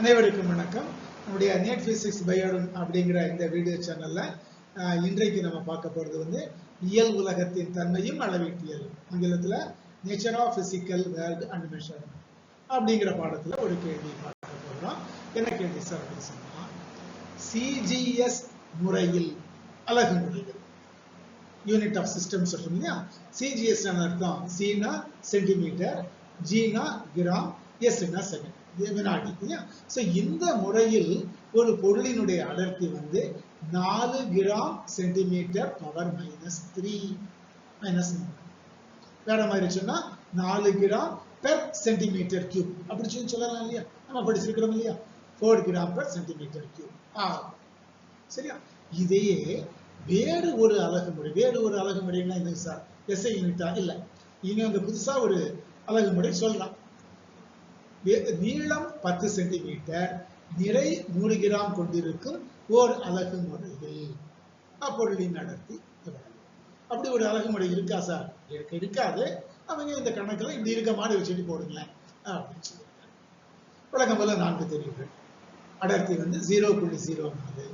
அனைவருக்கும் வணக்கம். நம்முடைய நேட் பிசிக்ஸ் பயோடன் அப்படிங்கிற இந்த வீடியோ சேனல்ல இன்றைக்கு நம்ம பார்க்க போறது வந்து இயல் உலகத்தின் தன்மையும் அளவீட்டியல். ஆங்கிலத்தில் nature of physical world and measure அப்படிங்கிற பாடத்துல ஒரு கேள்வி பார்க்க போகிறோம் என்ன கேள்வி சார் அப்படின்னு சொன்னா சிஜிஎஸ் முறையில் அழகு முறைகள். யூனிட் ஆஃப் சிஸ்டம் சொல்றோம் இல்லையா? சிஜிஎஸ் அர்த்தம் சினா சென்டிமீட்டர் ஜினா கிராம் எஸ்னா செகண்ட் வினாடி இல்லையா ஸோ இந்த முறையில் ஒரு பொருளினுடைய அடர்த்தி வந்து நாலு gram centimetre power minus three minus வேற மாதிரி சொன்னா நாலு கிராம் பெர் சென்டிமீட்டர் கியூப் அப்படி சொல்லி சொல்லலாம் இல்லையா? நம்ம படிச்சிருக்கிறோம் இல்லையா? Four gram per centimetre cube ஆகும் சரியா? இதையே வேறு ஒரு அழகு முறை வேறு ஒரு அழகு முறைன்னா என்ன சார் எஸ்ஐ யூனிட்டா இல்ல. இனி அந்த புதுசா ஒரு அழகு முறை சொல்லலாம். நீளம் பத்து சென்டிமீட்டர் நிறை நூறு கிராம் கொண்டிருக்கும் ஓர் அலகு முறையில். அப்பொருளின் நடத்தி அப்படி ஒரு அழகு முறை இருக்கா சார்? எனக்கு இருக்காது. அவங்க இந்த கணக்குல இப்படி இருக்க மாதிரி வச்சுட்டு போடுங்களேன். அப்படின்னு சொல்லுவாங்க வழக்கம் போல நான்கு தெரிவுகள். அடர்த்தி வந்து ஜீரோ புள்ளி ஜீரோ நாலு.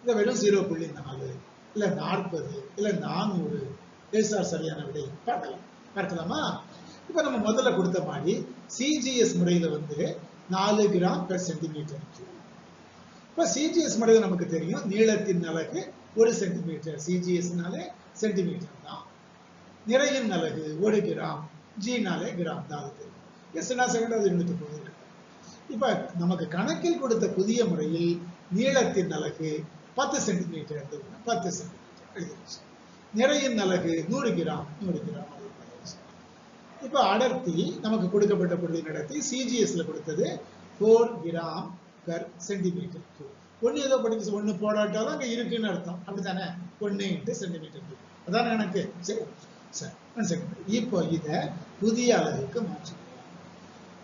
இந்த வெறும் ஜீரோ புள்ளி நாலு இல்ல நாற்பது இல்ல நானூறு. சார் சரியான விடை. பார்க்கலாம். பார்க்கலாமா? இப்போ நம்ம முதல்ல கொடுத்த மாதிரி சிஜிஎஸ் முறையில வந்து நாலு கிராம் பெர் சென்டிமீட்டர் இப்ப சிஜிஎஸ் முறையில் நமக்கு தெரியும் நீளத்தின் அலகு ஒரு சென்டிமீட்டர் சிஜிஎஸ்னாலே சென்டிமீட்டர் தான். நிறையின் அலகு ஒரு கிராம் ஜினாலே கிராம் தான் அது தெரியும். எஸ்னா செகண்ட் அது இருந்துட்டு போகுது இப்ப நமக்கு கணக்கில் கொடுத்த புதிய முறையில் நீளத்தின் அலகு பத்து சென்டிமீட்டர் பத்து சென்டிமீட்டர் எழுதிருச்சு நிறையின் அலகு நூறு கிராம் நூறு கிராம் இப்போ அடர்த்தி நமக்கு கொடுக்கப்பட்ட பொருளின் அடர்த்தி சிஜிஎஸ்ல கொடுத்தது ஃபோர் கிராம் பெர் சென்டிமீட்டர் ஒன்னு ஏதோ படிச்சு ஒன்று போடாட்டாலும் அங்கே இருக்குன்னு அர்த்தம். அப்படித்தானே? ஒன்று இன்ட்டு சென்டிமீட்டர் அதானே எனக்கு? சரி சார் ஒன் செகண்ட் இப்போ இத புதிய அளவுக்கு மாற்றிக்கலாம்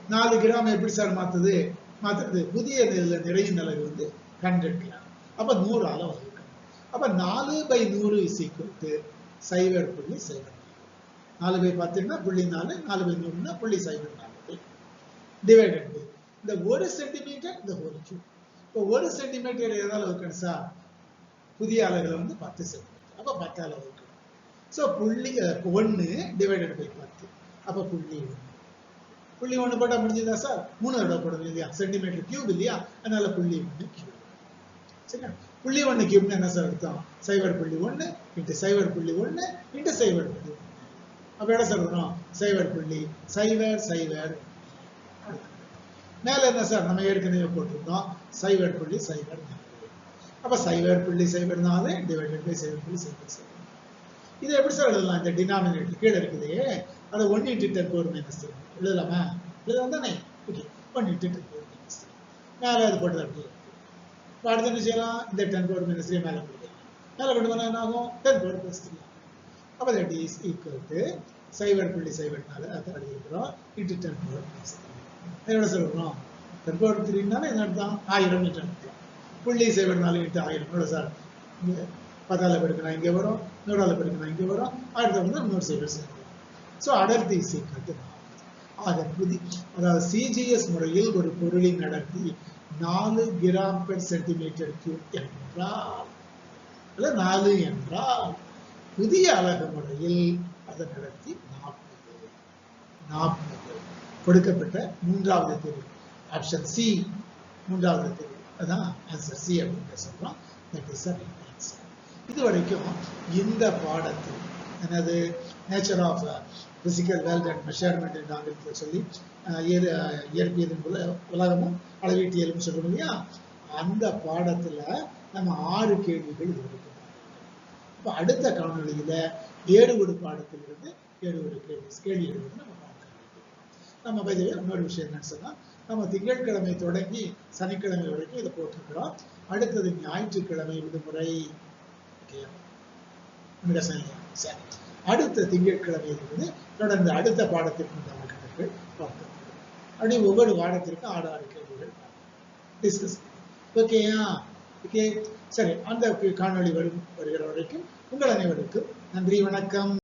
நாலு கிராம் எப்படி சார் மாற்றுது மாற்றுறது புதிய நில- நிறையின் அளவு வந்து ஹண்ட்ரட் கிராம் அப்ப நூறு அளவு வகுக்கணும். அப்ப நாலு பை நூறு இஸ் ஈக்குவல் டு சைவர் புள்ளி சைவர் நாலு பை பார்த்தீங்கன்னா புள்ளி நாலு நாலு பை நூறுனா புள்ளி சைவர் நாலு டிவைடட் பை இந்த ஒரு சென்டிமீட்டர் இந்த ஒரு கியூப் இப்போ ஒரு சென்டிமீட்டர் எதால வைக்கணும் சார்? புதிய அளவில் வந்து பத்து சென்டிமீட்டர் அப்போ பத்து அளவு வைக்கணும் ஸோ புள்ளி ஒன்று டிவைடட் பை பத்து. அப்போ புள்ளி ஒன்று புள்ளி ஒன்று போட்டால் முடிஞ்சதா சார்? மூணு தடவை போடணும் இல்லையா சென்டிமீட்டர் கியூப் இல்லையா? அதனால புள்ளி ஒன்று கியூப் சரியா? புள்ளி ஒன்று கியூப்னு என்ன சார் அர்த்தம்? சைவர் புள்ளி ஒன்று இன்ட்டு சைவர் புள்ளி ஒன்று இன்ட்டு சைவர் புள்ளி ஒன்று அப்போ என்ன சார் வரும் சைவர் புள்ளி. சைவர் சைவர். மேல என்ன சார்? நம்ம ஏற்கனவே போட்டிருந்தோம். சைவர் புள்ளி சைவர் நாலு அப்ப சைவர் புள்ளி சைவர் நாலு டிவைடட் பை சைவர் புள்ளி சைவர் சைவர் இது எப்படி சார் எழுதலாம்? இந்த டினாமினேட்டர் கீழே இருக்குது. அதை one into ten power minus எழுதலாமா? எழுதலாம் தானே? Okay one into ten power minus மேலே அது போட்டு அப்படியே இப்போ அடுத்து என்ன செய்யலாம்? இந்த டென் பவர் மைனஸ் த்ரீ மேலே கொடுக்கலாம் மேலே கொண்டு போனால் என்ன ஆகும்? டென் பவர் மைனஸ் த்ரீ அப்போ that is equal to seven புள்ளி சைவன்னால நாலு அதை எழுதிக்கிறோம் into ten power plus three எவ்வளோ சொல்கிறோம் டென் பவர் த்ரீனால என்ன அர்த்தம்? ஆயிரம் இன்ட்டு அர்த்தம். புள்ளி சைவர் நாலு இன்ட்டு ஆயிரம். எவ்வளோ சார் இங்கே பத்தால பெருக்கினா இங்கே வரும். நூறால பெருக்கினா இங்கே வரும். ஆயிரத்தி வந்து நூறு சைவன் சேர்க்கும் ஸோ அடர்த்தி சீக்கிரத்து ஆக புதி அதாவது சிஜிஎஸ் முறையில் ஒரு பொருளின் அடர்த்தி நாலு கிராம் பெர் சென்டிமீட்டர் கியூப் என்றால் நாலு என்றால் புதிய அலகு முறையில் அதன் அடர்த்தி நாற்பது நாற்பது கொடுக்கப்பட்ட மூன்றாவது தெரிவு. ஆப்ஷன் சி மூன்றாவது தெரிவு. அதான் ஆன்சர் சி அப்படின்னு சொல்றோம். தட் இஸ் ஆன்சர் இது வரைக்கும் இந்த பாடத்தில் எனது nature of physical world and measurement என்று ஆங்கிலத்தில் சொல்லி uh, அஹ், uh, உலகமும் அளவீட்டியலும் சொல்றோம் இல்லையா? அந்த பாடத்தில் நம்ம ஆறு கேள்விகள் இது வரைக்கும் இப்போ அடுத்த காணொலியில வேறு ஒரு பாடத்திலிருந்து வேறு ஒரு கேள்வி கேள்விகள் வந்து நம்ம பார்க்க நம்ம பதிவு இன்னொரு விஷயம் என்னன்னு சொன்னா நம்ம திங்கட்கிழமை தொடங்கி சனிக்கிழமை வரைக்கும் இதை போட்டிருக்கிறோம். அடுத்தது ஞாயிற்றுக்கிழமை விடுமுறை. ஓகே சரி. அடுத்த திங்கட்கிழமையிலிருந்து தொடர்ந்து அடுத்த பாடத்திற்கு உண்டான கணக்குகள் பார்க்க அப்படி ஒவ்வொரு வாரத்திற்கும் ஆறு ஆறு கேள்விகள். டிஸ்கஸ் ஓகேயா ஓகே? சரி அந்த காணொளி வரும் வருகிற வரைக்கும் உங்கள் அனைவருக்கும் நன்றி வணக்கம்.